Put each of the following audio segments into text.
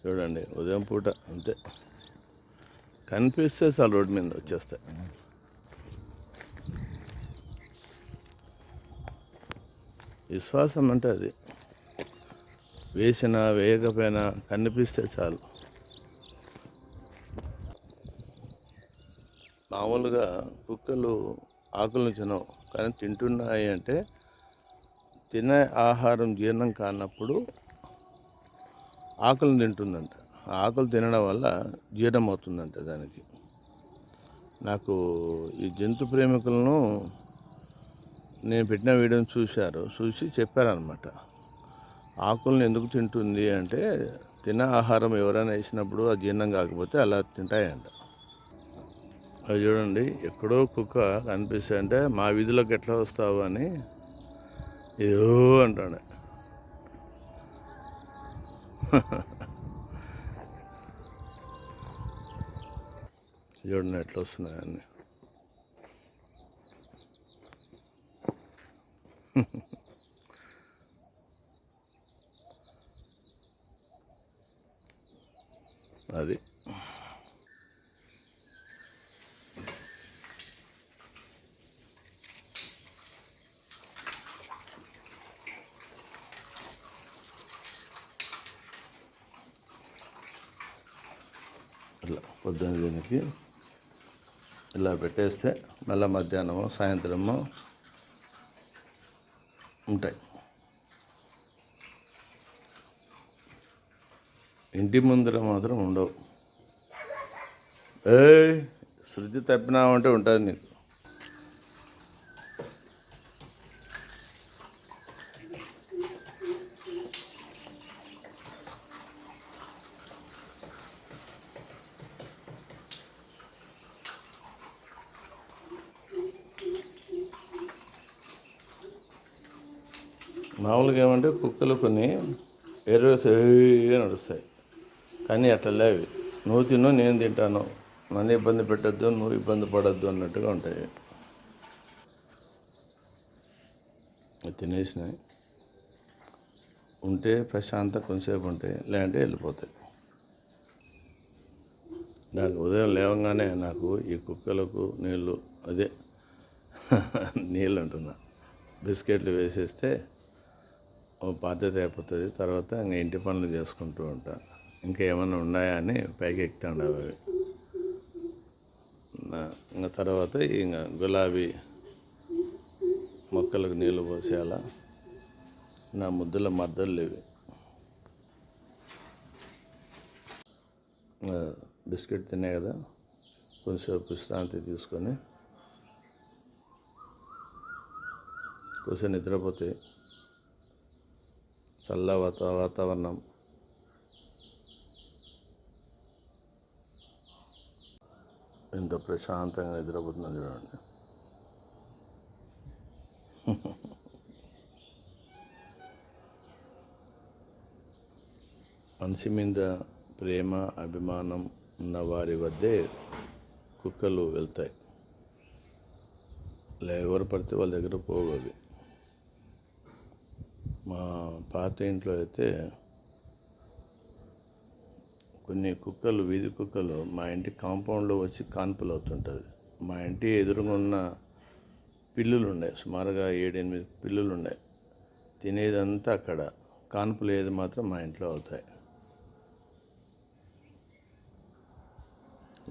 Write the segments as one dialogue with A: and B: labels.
A: చూడండి ఉదయం పూట అంతే. కనిపిస్తే చాలు రోడ్డు మీద వచ్చేస్తాయి విశ్వాసం అంటే అది. వేసినా వేయకపోయినా కనిపిస్తే చాలు. మామూలుగా కుక్కలు ఆకులను తినవు కానీ తింటున్నాయి అంటే తినే ఆహారం జీర్ణం కానప్పుడు ఆకులను తింటుందంట. ఆ ఆకులు తినడం వల్ల జీర్ణం అవుతుందంట దానికి. నాకు ఈ జంతు ప్రేమికులను నేను పెట్టిన వీడియోని చూశారు. చూసి చెప్పారనమాట ఆకులను ఎందుకు తింటుంది అంటే తిన్న ఆహారం ఎవరైనా వేసినప్పుడు ఆ జీర్ణం కాకపోతే అలా తింటాయంట. అది చూడండి ఎక్కడో కుక్క కనిపిస్తే అంటే మా వీధిలోకి ఎట్లా వస్తావు అని ఏదో అంటాడు. చూడండి ఎట్లా వస్తున్నాయని అది. ఇట్లా పొద్దున్న దీనికి ఇలా పెట్టేస్తే మళ్ళీ మధ్యాహ్నము సాయంత్రము ఉంటాయి. ఇంటి ముందర మాత్రం ఉండవు. ఏ శృతి తప్పినామంటే ఉంటుంది నీకు. మామూలుగా ఏమంటే కుక్కలు కొన్ని ఎర్రగా నడుస్తాయి. కానీ అట్లా లేవి. నువ్వు తిను నేను తింటాను. నన్ను ఇబ్బంది పెట్టద్దు నువ్వు ఇబ్బంది పడద్దు అన్నట్టుగా ఉంటాయి. తినేసినాయి ఉంటే ప్రశాంత కొంచెంసేపు ఉంటాయి లేదంటే వెళ్ళిపోతాయి. నాకు ఉదయం లేవగానే నాకు ఈ కుక్కలకు నీళ్ళు అదే నీళ్ళు అంటున్నా. బిస్కెట్లు వేసేస్తే బాధ్యత అయిపోతుంది. తర్వాత ఇంకా ఇంటి పనులు చేసుకుంటూ ఉంటా. ఇంకా ఏమైనా ఉన్నాయా అని పైకి ఎక్కుతా ఉండవు అవి ఇంకా తర్వాత ఇంకా గులాబీ మొక్కలకు నీళ్ళు పోసేయాలా. నా ముద్దుల మద్దలు లేవి బిస్కెట్ తినే కదా కొంచెం విశ్రాంతి తీసుకొని కొంచెం నిద్రపోతే చల్ల వాత వాతావరణం ఎంత ప్రశాంతంగా నిద్రపోతుందో చూడండి మనిషి మీద ప్రేమ అభిమానం ఉన్న వారి వద్దే కుక్కలు వెళ్తాయి లే ఎవరు పడితే వాళ్ళ దగ్గర పోగవి మా పాత ఇంట్లో అయితే కొన్ని కుక్కలు వీధి కుక్కలు మా ఇంటి కాంపౌండ్లో వచ్చి కాన్పులు అవుతుంటుంది మా ఇంటి ఎదురుగా ఉన్న పిల్లులు ఉన్నాయి సుమారుగా ఏడెనిమిది పిల్లులు ఉన్నాయి తినేదంతా అక్కడ. కాన్పులు ఏది మాత్రం మా ఇంట్లో అవుతాయి.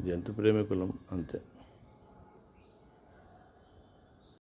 A: జంతు ప్రేమికులం అంతే.